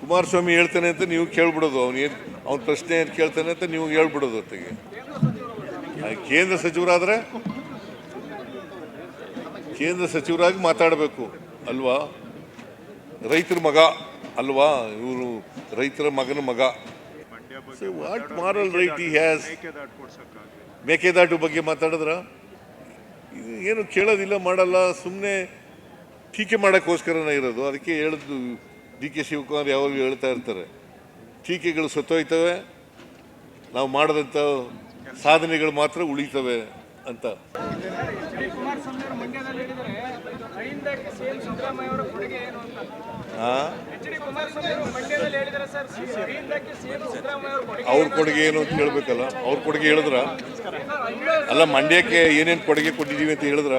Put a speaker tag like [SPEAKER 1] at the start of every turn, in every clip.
[SPEAKER 1] ಕುಮಾರಸ್ವಾಮಿ ಹೇಳ್ತಾನೆ ಅಂತ ನೀವು ಕೇಳ್ಬಿಡೋದು. ಅವ್ನು ಏನು ಅವ್ನ ಪ್ರಶ್ನೆ ಏನು ಕೇಳ್ತಾನೆ ಅಂತ ನೀವು ಹೇಳ್ಬಿಡೋದು ಹೊತ್ತಿಗೆ ಕೇಂದ್ರ ಸಚಿವರಾದರೆ ಕೇಂದ್ರ ಸಚಿವರಾಗಿ ಮಾತಾಡಬೇಕು ಅಲ್ವಾ? ರೈತರ ಮಗ ಅಲ್ವಾ? ಇವರು ರೈತರ ಮಗನ ಮಗ. What moral right he has Mekedatu ಬಗ್ಗೆ ಮಾತಾಡಿದ್ರ? ಇದು ಏನು ಕೇಳೋದಿಲ್ಲ, ಮಾಡಲ್ಲ ಸುಮ್ಮನೆ ಟೀಕೆ ಮಾಡೋಕ್ಕೋಸ್ಕರನೇ ಇರೋದು. ಅದಕ್ಕೆ ಹೇಳಿದ್ದು ಡಿ ಕೆ ಶಿವಕುಮಾರ್ ಯಾವಾಗಲೂ ಹೇಳ್ತಾ ಇರ್ತಾರೆ ಟೀಕೆಗಳು ಸತ್ತೋಯ್ತವೆ ನಾವು ಮಾಡಿದಂಥ ಸಾಧನೆಗಳು ಮಾತ್ರ ಉಳಿತವೆ ಅಂತ.
[SPEAKER 2] ಅವ್ರ ಕೊಡುಗೆ ಏನು ಅಂತ.
[SPEAKER 1] ಹೇಳ್ಬೇಕಲ್ಲ ಅವ್ರ ಕೊಡುಗೆ ಹೇಳಿದ್ರ? ಅಲ್ಲ ಮಂಡ್ಯಕ್ಕೆ ಏನೇನು ಕೊಡುಗೆ ಕೊಟ್ಟಿದ್ದೀವಿ ಅಂತ ಹೇಳಿದ್ರ?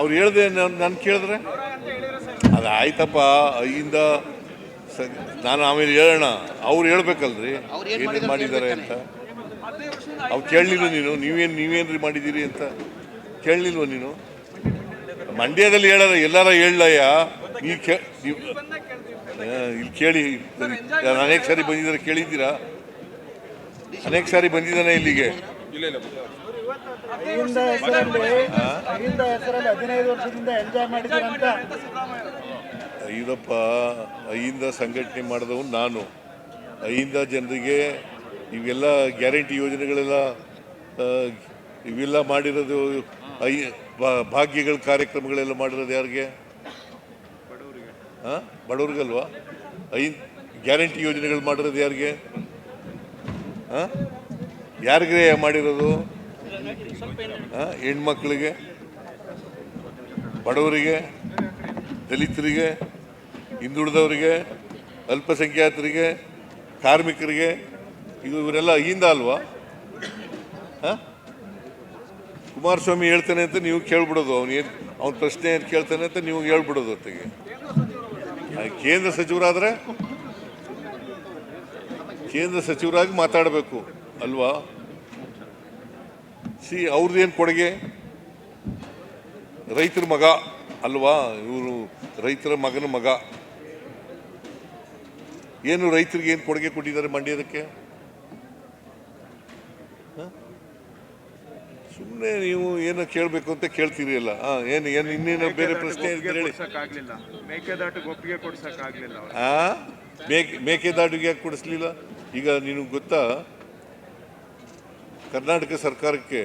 [SPEAKER 1] ಅವ್ರು ಹೇಳ್ದೆ ನಾನು ಕೇಳಿದ್ರೆ? ಅದು ಆಯ್ತಪ್ಪ ಅಯ್ಯಿಂದ ಸ ನಾನು ಆಮೇಲೆ ಹೇಳೋಣ. ಅವ್ರು ಹೇಳ್ಬೇಕಲ್ರಿ. ಏನೇನು ಮಾಡಿದ್ದಾರೆ ಅಂತ. ಅವ್ರು ಕೇಳಲಿಲ್ಲ ನೀನು? ನೀವೇನು ನೀವೇನ್ರಿ ಮಾಡಿದ್ದೀರಿ ಅಂತ? ಕೇಳಲಿಲ್ವ ನೀನು? ಮಂಡ್ಯದಲ್ಲಿ ಹೇಳಾರ ಎಲ್ಲಾರ ಹೇಳಯ್ಯ ಈ ಕೇ ನೀವು ಇಲ್ಲಿ ಕೇಳಿ. ನಾನು ಅನೇಕ ಸಾರಿ ಬಂದಿದ್ದಾರೆ ಕೇಳಿದ್ದೀರಾ? ಅನೇಕ ಸಾರಿ ಬಂದಿದ್ದಾನೆ ಇಲ್ಲಿಗೆ.
[SPEAKER 3] ಅಹಿಂದ ಹೆಸರಲ್ಲಿ ಅಹಿಂದ ಹೆಸರಲ್ಲಿ ಹದಿನೈದು ವರ್ಷದಿಂದ ಎಂಜಾಯ್ ಮಾಡಿದ್ದೀರಂತ
[SPEAKER 1] ಐದಪ್ಪ ಅಯ್ಯಿಂದ ಸಂಘಟನೆ ಮಾಡಿದವನು ನಾನು. ಐಯಿಂದ ಜನರಿಗೆ ಇವೆಲ್ಲ ಗ್ಯಾರಂಟಿ ಯೋಜನೆಗಳೆಲ್ಲ ಇವೆಲ್ಲ ಮಾಡಿರೋದು ಐ ಭಾಗ್ಯಗಳ ಕಾರ್ಯಕ್ರಮಗಳೆಲ್ಲ ಮಾಡಿರೋದು ಯಾರಿಗೆ? ಹಾಂ ಬಡವ್ರಿಗಲ್ವಾ? ಐ ಗ್ಯಾರಂಟಿ ಯೋಜನೆಗಳು ಮಾಡಿರೋದು ಯಾರಿಗೆ? ಹಾಂ ಯಾರಿಗೆ ಮಾಡಿರೋದು? ಹೆಣ್ಮಕ್ಳಿಗೆ, ಬಡವರಿಗೆ, ದಲಿತರಿಗೆ, ಹಿಂದುಳಿದವರಿಗೆ, ಅಲ್ಪಸಂಖ್ಯಾತರಿಗೆ, ಕಾರ್ಮಿಕರಿಗೆ, ಇದು ಇವರೆಲ್ಲ ಅಹಿಂದ ಅಲ್ವಾ? ಹಾಂ? ಕುಮಾರಸ್ವಾಮಿ ಹೇಳ್ತಾನೆ ಅಂತ ನೀವು ಕೇಳ್ಬಿಡೋದು, ಅವ್ನು ಏನು, ಅವ್ನ ಪ್ರಶ್ನೆ ಏನು ಕೇಳ್ತಾನೆ ಅಂತ ನೀವು ಹೇಳ್ಬಿಡೋದು ಹೊತ್ತಿಗೆ ಕೇಂದ್ರ ಸಚಿವರಾದರೆ? ಕೇಂದ್ರ ಸಚಿವರಾಗಿ ಮಾತಾಡಬೇಕು, ಅಲ್ವಾ? ಸಿ ಅವ್ರದ್ದೇನು ಕೊಡುಗೆ? ರೈತರ ಮಗ ಅಲ್ವಾ? ಇವರು ರೈತರ ಮಗನ ಮಗ. ಏನು ರೈತರಿಗೆ ಏನು ಕೊಡುಗೆ ಕೊಟ್ಟಿದ್ದಾರೆ ಮಂಡ್ಯದಕ್ಕೆ? ಸುಮ್ಮನೆ ನೀವು ಏನೋ ಕೇಳಬೇಕು ಅಂತ ಕೇಳ್ತೀರಿ ಅಲ್ಲ ಏನು ಏನು ಇನ್ನೇನು ಬೇರೆ ಪ್ರಶ್ನೆ ಇದ್ರೆ ಹೇಳಿ.
[SPEAKER 4] ಕೊಡ್ಸಕ್ಕಾಗ್ಲಿಲ್ಲ. ಮೇಕೆದಾಟಿಗೆ ಒಪ್ಪಿಗೆ ಕೊಡ್ಸಕ್ಕಾಗ್ಲಿಲ್ಲ ಅವ್ರು.
[SPEAKER 1] ಆ? ಮೇಕೆ ಮೇಕೆದಾಟಿಗೆ ಯಾಕೆ ಕೊಡಿಸ್ಲಿಲ್ಲ? ಈಗ ನಿನಗೆ ಗೊತ್ತಾ? ಕರ್ನಾಟಕ ಸರ್ಕಾರಕ್ಕೆ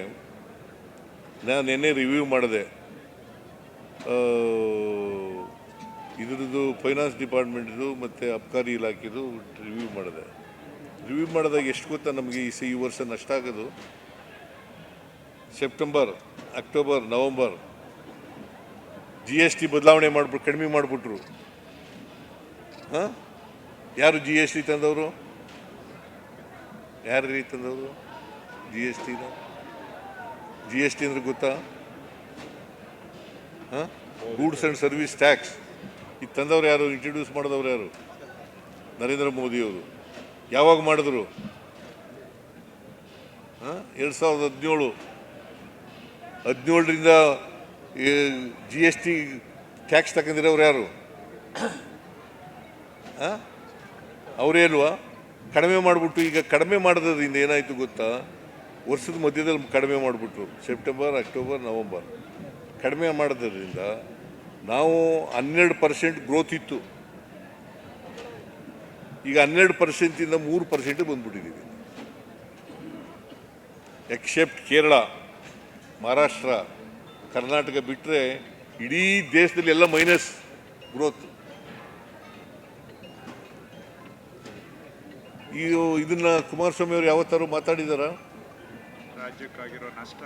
[SPEAKER 1] ನಾನು ನಿನ್ನೆ ರಿವ್ಯೂ ಮಾಡಿದೆ. ಇದರದ್ದು ಫೈನಾನ್ಸ್ ಡಿಪಾರ್ಟ್ಮೆಂಟ್ದು ಮತ್ತು ಅಬ್ಕಾರಿ ಇಲಾಖೆದು ರಿವ್ಯೂ ಮಾಡಿದೆ. ರಿವ್ಯೂ ಮಾಡಿದಾಗ ಎಷ್ಟು ಗೊತ್ತಾ ನಮಗೆ ಈ ಸಿ, ಈ ವರ್ಷ ನಷ್ಟ ಆಗೋದು? September October November G S T ಬದಲಾವಣೆ ಮಾಡ್ಬಿಟ್ಟು ಕಡಿಮೆ ಮಾಡಿಬಿಟ್ರು. ಹಾಂ? ಯಾರು ಜಿ ಎಸ್ ಟಿ ತಂದವರು? ಯಾರು ರೀ ತಂದವರು? ಜಿ ಎಸ್ ಟಿನ ಜಿ ಎಸ್ ಟಿ ಅಂದ್ರೆ ಗೊತ್ತಾ? ಹಾಂ? Goods and service tax. ಇದು ತಂದವ್ರು ಯಾರು? ಇಂಟ್ರಡ್ಯೂಸ್ ಮಾಡಿದವ್ರು ಯಾರು? ನರೇಂದ್ರ ಮೋದಿಯವರು ಯಾವಾಗ ಮಾಡಿದ್ರು? ಹಾಂ? ಎರಡು ಸಾವಿರದ ಹದಿನೇಳು. ಹದಿನೇಳರಿಂದ ಜಿ ಎಸ್ ಟಿ ಟ್ಯಾಕ್ಸ್ ತಗೊಂಡಿರೋರು ಯಾರು? ಅವರೇ ಅಲ್ವಾ? ಕಡಿಮೆ ಮಾಡಿಬಿಟ್ಟು ಈಗ ಕಡಿಮೆ ಮಾಡೋದ್ರಿಂದ ಏನಾಯಿತು ಗೊತ್ತಾ? ವರ್ಷದ ಮಧ್ಯದಲ್ಲಿ ಕಡಿಮೆ ಮಾಡಿಬಿಟ್ರು. ಸೆಪ್ಟೆಂಬರ್ ಅಕ್ಟೋಬರ್ ನವಂಬರ್ ಕಡಿಮೆ ಮಾಡೋದ್ರಿಂದ ನಾವು ಹನ್ನೆರಡು ಪರ್ಸೆಂಟ್ ಗ್ರೋತ್ ಇತ್ತು. ಈಗ ಹನ್ನೆರಡು ಪರ್ಸೆಂಟಿಂದ ಮೂರು ಪರ್ಸೆಂಟ್ ಬಂದ್ಬಿಟ್ಟಿದ್ದೀವಿ ಎಕ್ಸೆಪ್ಟ್ ಕೇರಳ, ಮಹಾರಾಷ್ಟ್ರ, ಕರ್ನಾಟಕ ಬಿಟ್ಟರೆ ಇಡೀ ದೇಶದಲ್ಲಿ ಎಲ್ಲ ಮೈನಸ್ ಗ್ರೋತ್ ಇದು ಇದನ್ನ ಕುಮಾರಸ್ವಾಮಿ ಅವರು ಯಾವತ್ತಾರು ಮಾತಾಡಿದಾರ?
[SPEAKER 4] ರಾಜ್ಯಕ್ಕಾಗಿರೋ ನಷ್ಟ?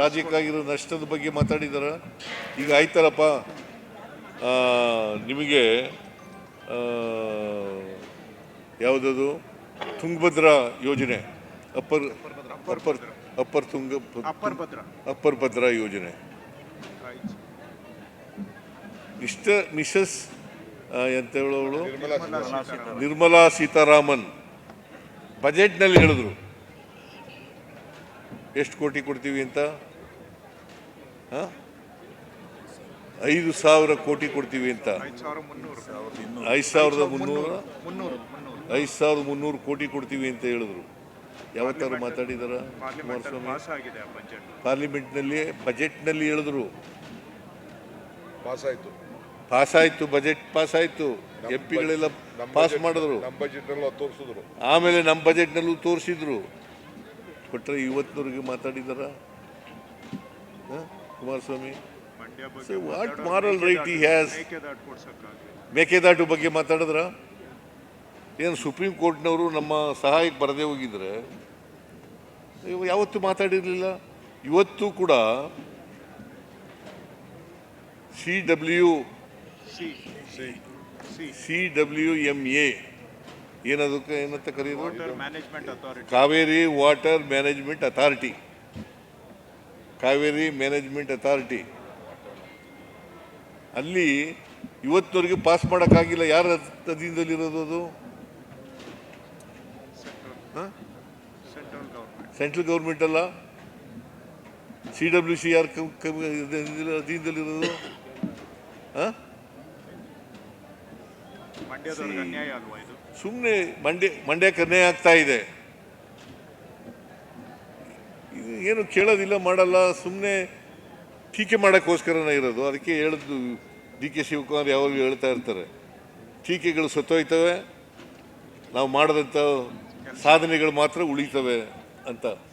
[SPEAKER 1] ರಾಜ್ಯಕ್ಕಾಗಿರೋ ನಷ್ಟದ ಬಗ್ಗೆ ಮಾತಾಡಿದಾರ. ಈಗ ಆಯ್ತಾರಪ್ಪ. ನಿಮಗೆ ಯಾವುದದು? ತುಂಗಭದ್ರಾ ಯೋಜನೆ. Upper upper upper Tunga
[SPEAKER 4] upper Bhadra.
[SPEAKER 1] Upper Bhadra ಯೋಜನೆ. ಇಷ್ಟ ಮಿಸಸ್ ಎಂತ ಹೇಳೋಳು ನಿರ್ಮಲಾ ಸೀತಾರಾಮನ್. ಬಜೆಟ್ನಲ್ಲಿ ಹೇಳಿದ್ರು. ಎಷ್ಟು ಕೋಟಿ ಕೊಡ್ತೀವಿ ಅಂತ? ಐದು ಸಾವಿರ ಕೋಟಿ ಕೊಡ್ತೀವಿ ಅಂತ.
[SPEAKER 4] ಐದು
[SPEAKER 1] ಸಾವಿರದ ಮುನ್ನೂರ? ಐದು ಸಾವಿರದ ಮುನ್ನೂರು ಕೋಟಿ ಕೊಡ್ತೀವಿ ಅಂತ ಹೇಳಿದ್ರು. ಯಾವತ್ತಾರು ಮಾತಾಡಿದಾರ ಪಾರ್ಲಿಮೆಂಟ್ನಲ್ಲಿ ಬಜೆಟ್ನಲ್ಲಿ ಹೇಳಿದ್ರು.
[SPEAKER 5] ಪಾಸ್ ಆಯ್ತು
[SPEAKER 1] ಪಾಸ್ ಆಯ್ತು ಬಜೆಟ್ ಪಾಸ್ ಆಯ್ತು ಎಂ ಪಿಗಳೆಲ್ಲ ಪಾಸ್ ಮಾಡಿದ್ರು.
[SPEAKER 5] ನಮ್ಮ ಬಜೆಟ್ ಎಲ್ಲ ತೋರಿಸಿದ್ರು.
[SPEAKER 1] ಆಮೇಲೆ ನಮ್ಮ ಬಜೆಟ್ನಲ್ಲೂ ತೋರಿಸಿದ್ರು. ಕೊಟ್ಟರೆ ಇವತ್ತಿನವ್ರಿಗೆ ಮಾತಾಡಿದಾರ? Kumaraswamy
[SPEAKER 4] what
[SPEAKER 1] moral right he has?
[SPEAKER 4] Mekedatu
[SPEAKER 1] ಬಗ್ಗೆ ಮಾತಾಡಿದ್ರ ಏನು ಸುಪ್ರೀಂ ಕೋರ್ಟ್ನವರು ನಮ್ಮ ಸಹಾಯಕ್ಕೆ ಬರದೇ ಹೋಗಿದ್ರೆ ಯಾವತ್ತೂ ಮಾತಾಡಿರಲಿಲ್ಲ ಇವತ್ತು ಕೂಡ C W
[SPEAKER 4] C
[SPEAKER 1] W M A ಏನದಕ್ಕೆ ಏನಂತ ಕರೆಯೋದು
[SPEAKER 4] water management authority
[SPEAKER 1] Kaveri water management authority Kaveri management authority ಅಲ್ಲಿ ಇವತ್ತಿನವರೆಗೆ ಪಾಸ್ ಮಾಡೋಕ್ಕಾಗಿಲ್ಲ. ಯಾರ ಅಧೀನದಲ್ಲಿರೋದು ಅದು? ಸೆಂಟ್ರಲ್ ಗೌರ್ಮೆಂಟ್ ಅಲ್ಲ? ಸಿ ಡಬ್ಲ್ಯೂ ಸಿ ಆರ್ ಅಧೀನದಲ್ಲಿರೋದು? ಹಾಂ
[SPEAKER 4] ಮಂಡ್ಯದವ್ರಿಗೆ ಅನ್ಯಾಯ ಅಲ್ವಾ ಇದು
[SPEAKER 1] ಸುಮ್ಮನೆ ಮಂಡ್ಯ ಮಂಡ್ಯ ಕನ್ನೆ ಆಗ್ತಾ ಇದೆ. ಇದು ಏನು ಕೇಳೋದಿಲ್ಲ ಮಾಡಲ್ಲ ಸುಮ್ಮನೆ ಟೀಕೆ ಮಾಡೋಕ್ಕೋಸ್ಕರನೇ ಇರೋದು. ಅದಕ್ಕೆ ಹೇಳಿದ್ದು ಡಿ ಕೆ ಶಿವಕುಮಾರ್ ಯಾವಾಗಲೂ ಹೇಳ್ತಾ ಇರ್ತಾರೆ. ಟೀಕೆಗಳು ಸತ್ತೋಯ್ತವೆ. ನಾವು ಮಾಡಿದಂಥ ಸಾಧನೆಗಳು ಮಾತ್ರ ಉಳಿತವೆ ಅಂತ.